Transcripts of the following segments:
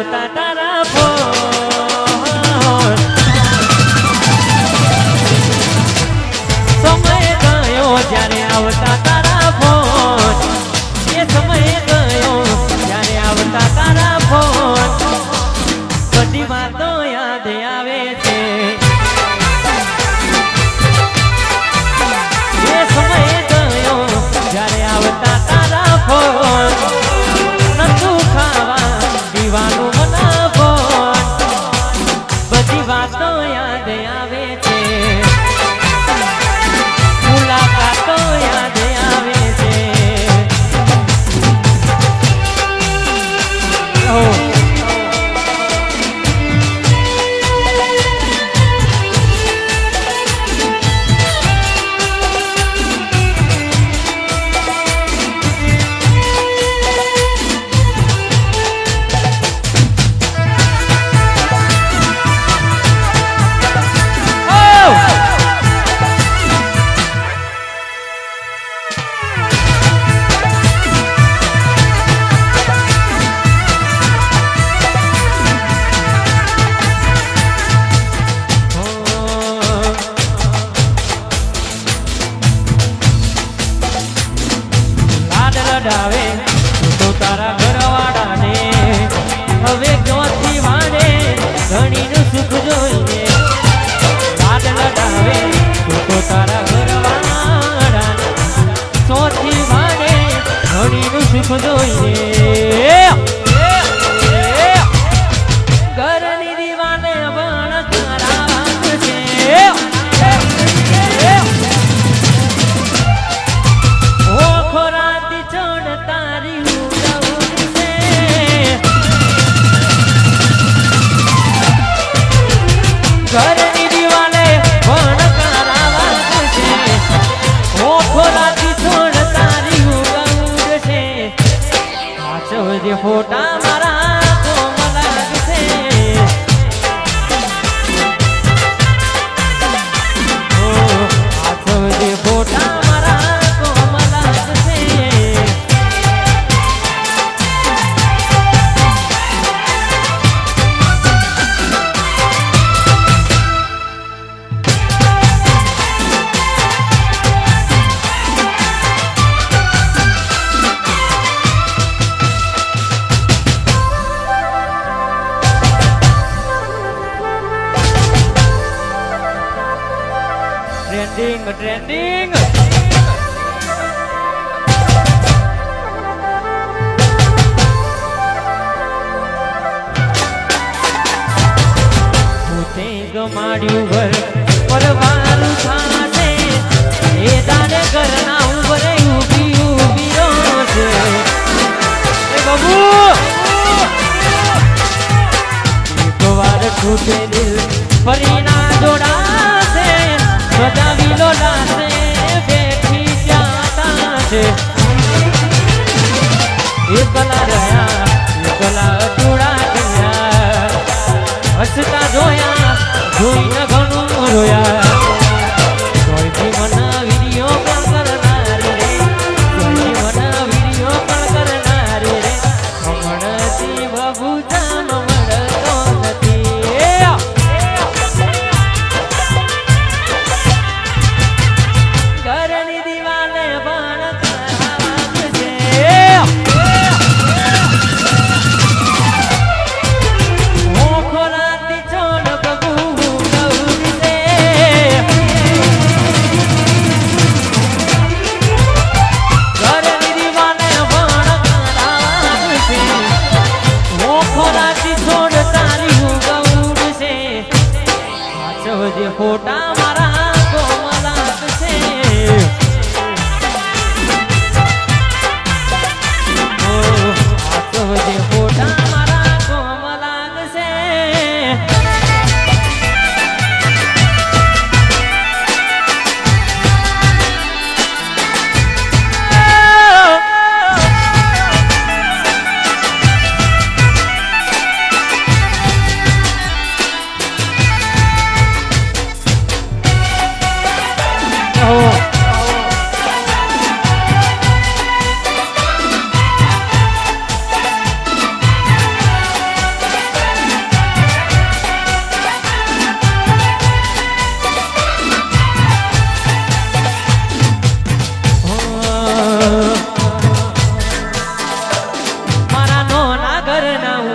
ta ta ta લડાવે તો તારા ઘરવાળાને હવે જોથી માને? ઘણીનું સુખ જોઈને લાડ લડાવે, તો તારા ઘરવાળાને સોથી માને? ઘણીનું સુખ જોઈએ ટ્રેન્ડિંગ ટ્રેન્ડિંગ પોતે ગમાડ્યું ઘર પરવારું થાશે. એ દાડે ઘરના ઉભરે ઊભી ઊભી રોશે એ બાબુ! એકવાર છૂટે દિલ ફરી la la la ফোটা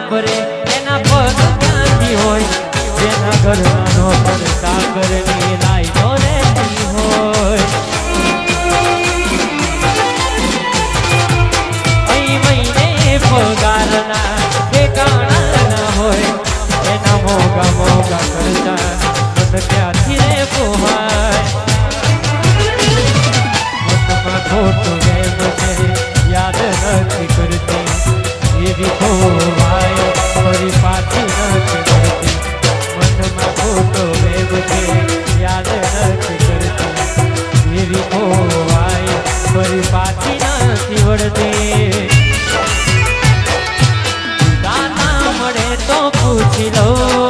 ભરે, એના પગ ક્યાંથી હોય, જેના ઘરનો પર સાગરની લાઈનો હોય. અહીં મહિને પગારના ઠેકાણા ના હોય, એના મોગા મોગા કરતા મન ક્યાંથી રે પોહાય ખોટું એમ છે, યાદ નથી કરતી. એવી ખોવાય ફરી પાછી નથી મળતી મનમાં ખોટો વેગ છે, યાદ નથી કરતી. એવી ખોવાય ફરી પાછી નથી વળતી. દાદા મળે તો પૂછી લઉં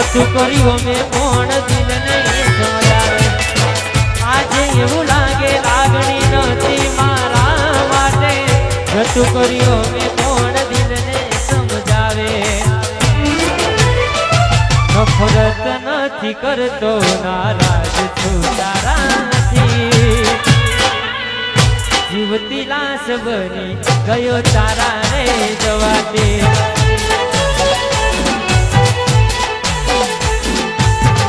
હતું કર્યું અમે કોણ દિલ આજે એવું લાગે લાગણી નથી મારા માટે. હતું કર્યું અમે કોણ દિલ સમજાવે? નફરત નથી કરતો, નારાજ છું તારાથી જીવતી લાશ બની ગયો તારા રે જવા દે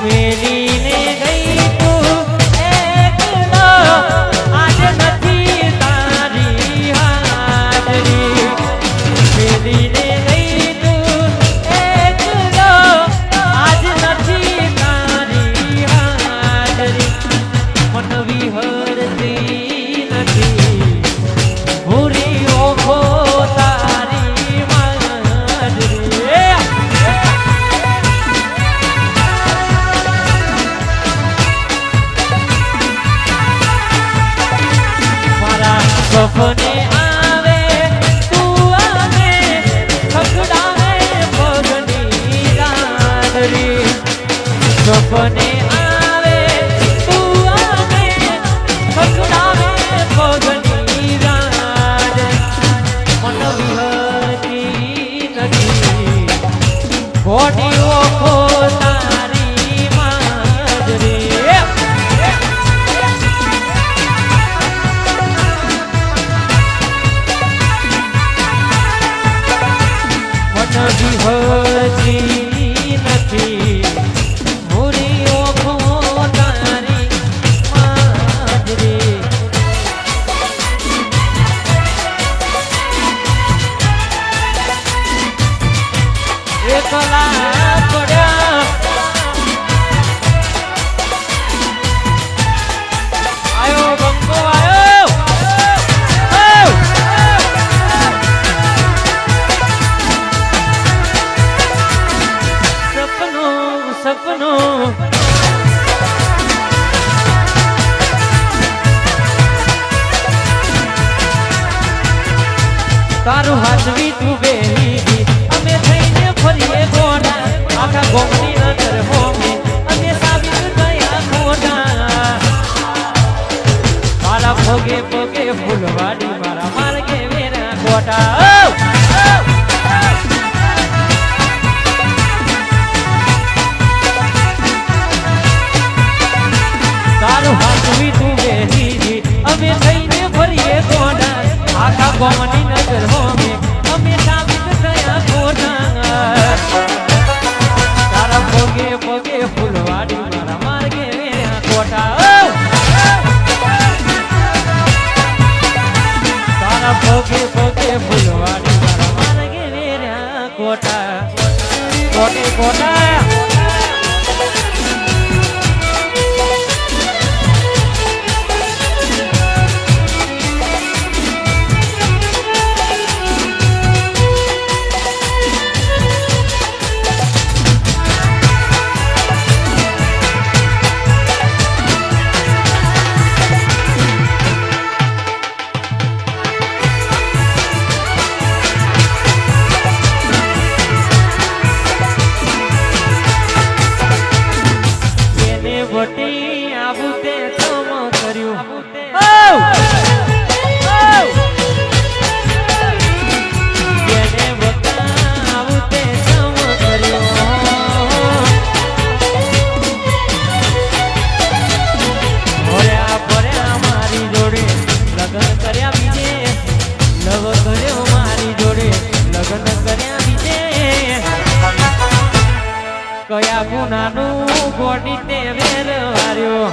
મેલીને So funny. તારું હાથવી તું બેહી અમે થઈને ફરીએ ગોડા આખા ગોમની નજર હોમે. અમે સાબિત થયા ગોડા મારા ભોગે ભોગે ફૂલવાડી, મારા માર્ગે વેરા ગોટા કોટા કોટે કોટા લવ કર્યો મારી જોડે કર્યા વિશે. કયા ગુનાનું ગોડી તે વેર હાર્યો